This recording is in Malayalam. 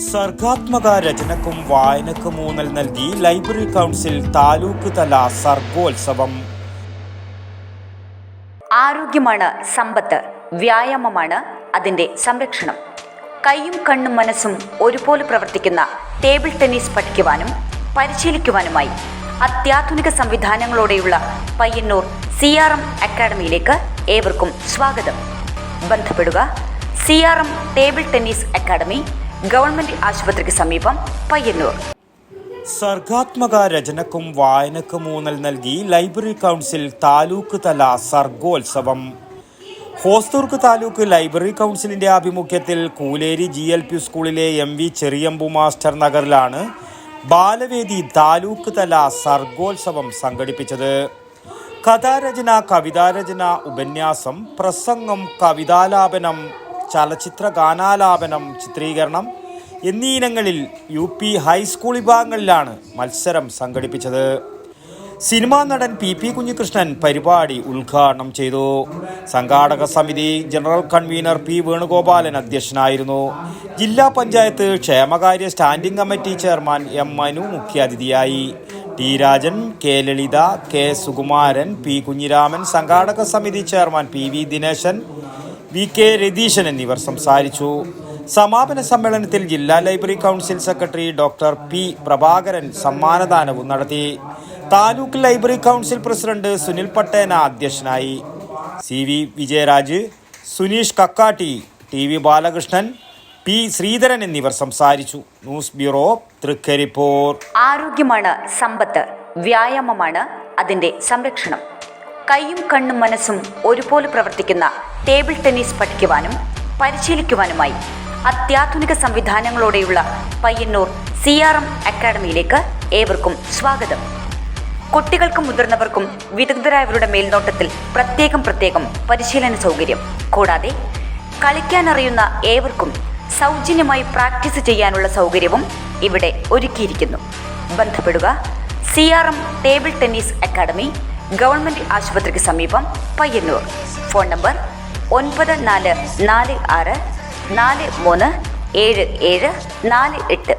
സർഗാത്മക രചനക്കും വായനക്കും ഊന്നൽ നൽകി ലൈബ്രറി കൗൺസിൽ താലൂക്ക് തല സർഗോത്സവം. ആരോഗ്യമാണ് സമ്പത്ത് വ്യായാമമാണ് അതിന്റെ സംരക്ഷണം. കൈയും കണ്ണും മനസ്സും ഒരുപോലെ പ്രവർത്തിക്കുന്ന ടേബിൾ ടെന്നീസ് പഠിക്കുവാനും പരിശീലിക്കുവാനുമായി അത്യാധുനിക സംവിധാനങ്ങളോടെയുള്ള പയ്യന്നൂർ സി ആർ എം അക്കാഡമിയിലേക്ക് ഏവർക്കും സ്വാഗതം. ബന്ധപ്പെടുക C R M table tennis academy government ആശുപത്രിക്ക് സമീപം പയ്യന്നൂർ. സർഗാത്മക രചനക്കും വായനക്കും ഊന്നൽ നൽകി ലൈബ്രറി കൗൺസിൽ താലൂക്ക് തല സർഗോത്സവം. ഹോസ്തൂർക്ക് താലൂക്ക് ലൈബ്രറി കൗൺസിലിന്റെ ആഭിമുഖ്യത്തിൽ കൂലേരി ജി എൽ പി സ്കൂളിലെ എം വി ചെറിയമ്പു മാസ്റ്റർ നഗറിലാണ് ബാലവേദി താലൂക്ക് തല സർഗോത്സവം സംഘടിപ്പിച്ചത്. കഥാരചന കവിതാരചന ഉപന്യാസം പ്രസംഗം കവിതാലാപനം ചലച്ചിത്ര ഗാനാലാപനം ചിത്രീകരണം എന്നീ ഇനങ്ങളിൽ യു പി ഹൈസ്കൂൾ വിഭാഗങ്ങളിലാണ് മത്സരം സംഘടിപ്പിച്ചത്. സിനിമാ നടൻ പി പി കുഞ്ഞികൃഷ്ണൻ പരിപാടി ഉദ്ഘാടനം ചെയ്തു. സംഘാടക സമിതി ജനറൽ കൺവീനർ പി വേണുഗോപാലൻ അധ്യക്ഷനായിരുന്നു. ജില്ലാ പഞ്ചായത്ത് ക്ഷേമകാര്യ standing committee chairman M Manu മുഖ്യാതിഥിയായി. T Rajan K Lalitha K Sukumaran P Kunhiraman സംഘാടക സമിതി chairman P V Dineshan V K Ratheeshan എന്നിവർ സംസാരിച്ചു. സമാപന സമ്മേളനത്തിൽ ജില്ലാ library council secretary doctor P Prabhakaran സമ്മാനദാനവും നടത്തി. Taluk library council president Sunil Pattena അധ്യക്ഷനായി. C V Vijayaraj Suneesh Kakkatti T V Balakrishnan P Sreedharan എന്നിവർ സംസാരിച്ചു. News bureau Thrikaripur. ആരോഗ്യമാണ് സമ്പത്ത് വ്യായാമമാണ് അതിന്റെ സംരക്ഷണം. കൈയും കണ്ണും മനസ്സും ഒരുപോലെ പ്രവർത്തിക്കുന്ന ടേബിൾ ടെന്നീസ് പഠിക്കുവാനും പരിശീലിക്കുവാനുമായി അത്യാധുനിക സംവിധാനങ്ങളോടെയുള്ള പയ്യന്നൂർ സി ആർ എം അക്കാഡമിയിലേക്ക് ഏവർക്കും സ്വാഗതം. കുട്ടികൾക്കും മുതിർന്നവർക്കും വിദഗ്ധരായവരുടെ മേൽനോട്ടത്തിൽ പ്രത്യേകം പ്രത്യേകം പരിശീലന സൗകര്യം. കൂടാതെ കളിക്കാനറിയുന്ന ഏവർക്കും സൗജന്യമായി പ്രാക്ടീസ് ചെയ്യാനുള്ള സൗകര്യവും ഇവിടെ ഒരുക്കിയിരിക്കുന്നു. ബന്ധപ്പെടുക C R M table tennis academy government ആശുപത്രിക്ക് സമീപം പയ്യന്നൂർ. ഫോൺ നമ്പർ ഒൻപത് നാല് നാല് ആറ് നാല് മൂന്ന് ഏഴ് ഏഴ് നാല് എട്ട്.